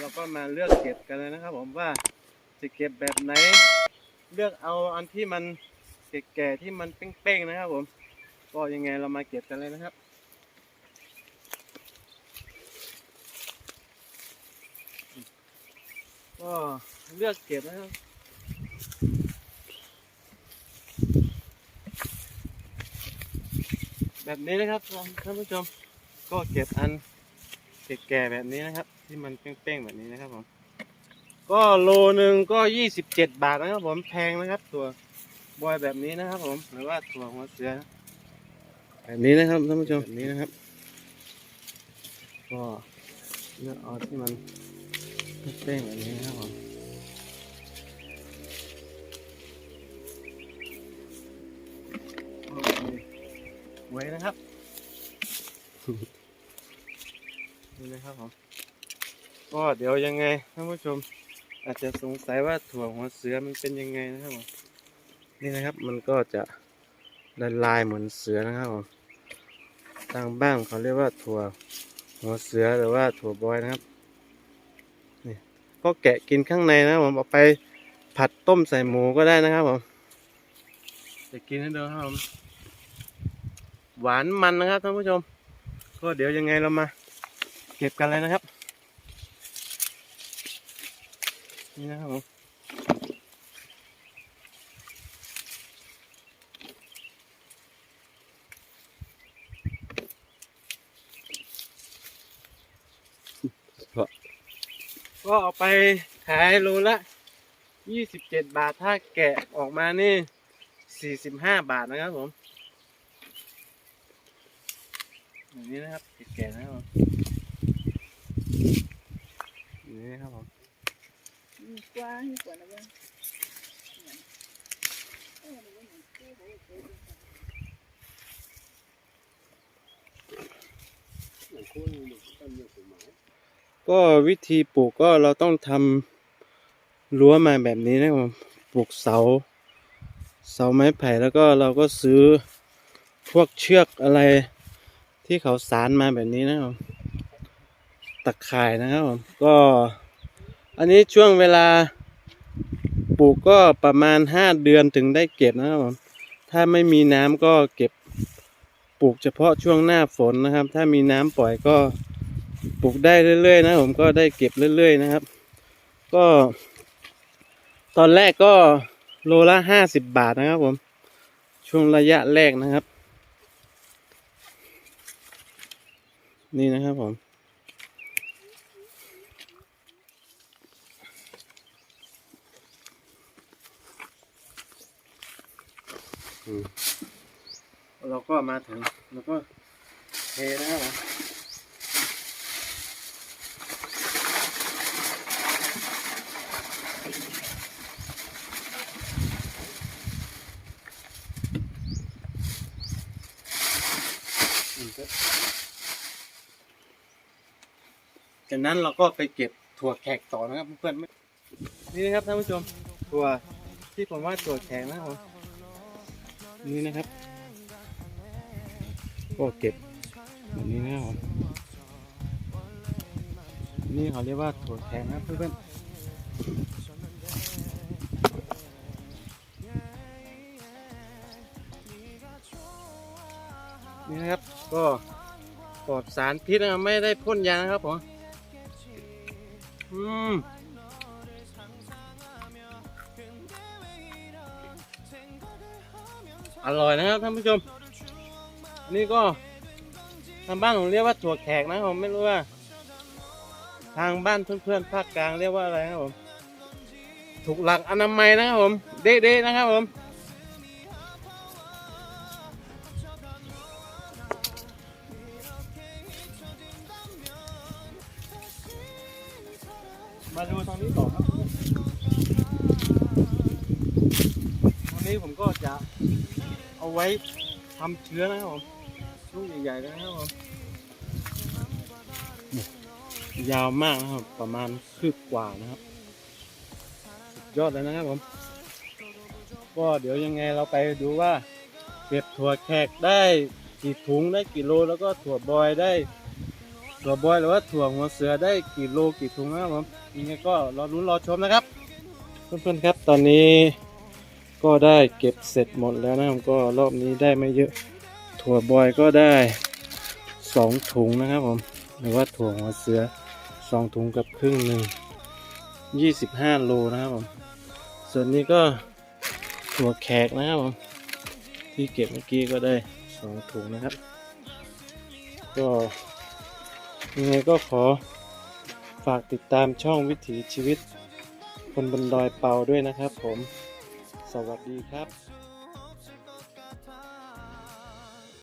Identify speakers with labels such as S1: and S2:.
S1: เราก็มาเลือกเก็บกันเลยนะครับ ผมว่าจะเก็บแบบไหน เลือกเอาอันที่มันแก่ๆที่มันเป้งๆนะครับ ผม ก็ยังไงเรามาเก็บกันเลยนะครับก็เลือกเก็บนะครับแบบนี้นะครับท่านผู้ชม ก็เก็บอันแก่ๆแบบนี้นะครับ ที่มันเป้งๆแบบนี้นะครับผมก็โลหนึ่งก็ยี่สิบเจ็ดบาทนะครับ ผมแพงนะครับ ตัวบอยแบบนี้นะครับ ผมหรือว่าตัวหัวเสือแบบนี้นะครับท่านผู้ชมแบบนี้นะครับ ก็เลือกเอาที่มันเป้งๆแบบนี้นะครับผมเคไว้นะครับ นี่นะครับผมก็เดี๋ยวยังไงท่านผู้ชม อาจจะสงสัยว่าถั่วหัวเสือมันเป็นยังไงนะครับผมนี่นะครับมันก็จะละลายเหมือนเสือนะครับผมทางบ้านเขาเรียกว่าถั่วหัวเสือหรือว่าถั่วบอยนะครับนี่ก็แกะกินข้างในนะครับผมเอาไปผัดต้มใส่หมูก็ได้นะครับผมจะกินให้ดูครับผมหวานมันนะครับท่านผู้ชม ก็เดี๋ยวยังไงเรามาเก็บกันเลยนะครับ นี่นะครับผมก็เอาไปขายโลละยี่สิบเจ็ดบาท ถ้าแกะออกมานี่สี่สิบห้าบาทนะครับผม อย่างนี้นะครับแกะๆนะครับผมอย่างนี้นะครับผม
S2: กว้างกว่านะเว้ย
S1: ก็วิธีปลูกก็เราต้องทำรั้วมาแบบนี้นะครับผมปลูกเสา เสาไม้ไผ่แล้วก็เราก็ซื้อพวกเชือกอะไร ที่เขาสารมาแบบนี้นะครับผมตะข่ายนะครับผมก็อันนี้ช่วงเวลาปลูกก็ประมาณห้าเดือนถึงได้เก็บนะครับผมถ้าไม่มีน้ำก็เก็บปลูกเฉพาะช่วงหน้าฝนนะครับ ถ้ามีน้ำปล่อยก็ปลูกได้เรื่อย ๆ นะผมก็ได้เก็บเรื่อย ๆ นะครับ ก็ ตอนแรกก็โลละห้าสิบบาทนะครับผมช่วงระยะแรกนะครับ นี่นะครับผมเราก็มาถึงแล้วก็เทนะครับผม จากนั้นเราก็ไปเก็บถั่วแขกต่อนะครับเพื่อนๆนี่นะครับท่านผู้ชมถั่วที่ผมว่าถั่วแขกนะครับผมนี่นะครับ ก็เก็บแบบนี้นะครับผมนี่เขาเรียกว่าถั่วแขกนะเพื่อนๆนี่นะครับก็ปลอดสารพิษนะครับไม่ได้พ่นยานะครับผม อืมอร่อยนะครับท่านผู้ชมนนี้ก็ทางบ้านผมเรียกว่าถั่วแขกนะครับผมไม่รู้ว่า ทางบ้านเพื่อนๆภาคกลางเรียกว่าอะไรครับผมถูกหลักอนามัยนะครับผม เด๊ะๆนะครับผม มาดูตรงนี้ต่อนครับตรงนี้ผมก็จะเอาไว้ทำเชื้อนะครับผมลูกใหญ่ๆเลยนะครับผมยาวมากนะครับ ประมาณคืบกว่านะครับยอดเลยนะครับผม ก็เดี๋ยวยังไงเราไปดูว่า เก็บถั่วแขกได้กี่ถุงได้กี่โลแล้วก็ถั่วบอยได้ ถั่วบอยหรือว่าถั่วหัวเสือได้กี่โลกี่ถุงนะครับผมยังไงก็รอรุ้นรอชมนะครับ เพื่อนๆครับตอนนี้ก็ได้เก็บเสร็จหมดแล้วนะครับก็รอบนี้ได้ไม่เยอะ ถั่วบอยก็ได้สองถุงนะครับผมหรือว่าถั่วหัวเสือสองถุงกับครึ่งหนึ่งยี่สิบห้าโลนะครับผมส่วนนี้ก็ถั่วแขกนะครับผมที่เก็บเมื่อกี้ก็ได้สองถุงนะครับ ก็ ยังไงก็ขอฝากติดตามช่องวิถีชีวิต คนบนดอยเปาด้วยนะครับผม สวัสดีครับ